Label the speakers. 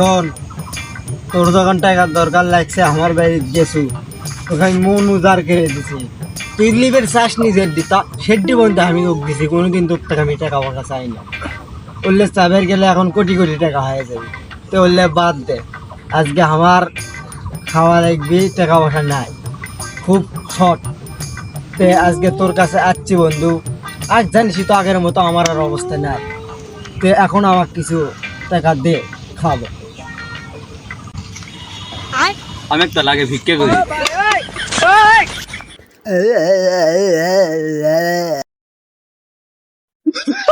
Speaker 1: শোন তোর যখন টাকার দরকার লাগছে, আমার বাড়ি গেছু। ওখানে মন উজার করে দিছি। তুই লিবের চাষ নিজের দিতা সেটি বলতে আমি তোকে দিছি, কোনোদিন তোর টাকা আমি টাকা পয়সা চাই না। বললে চাবের গেলে এখন কোটি কোটি টাকা হয়ে যাবে। তো বললে বাদ দে, আজকে আমার খাওয়া লাগবে, টাকা পয়সা নাই। খুব শর্ট। তে আজকে তোর কাছে আসছি বন্ধু। আজ জানিস তো আগের মতো আমার আর অবস্থা নাই। তে এখন আমার কিছু টাকা দে, খাব।
Speaker 2: আমি একটা লাগে ভিক্ষে করি।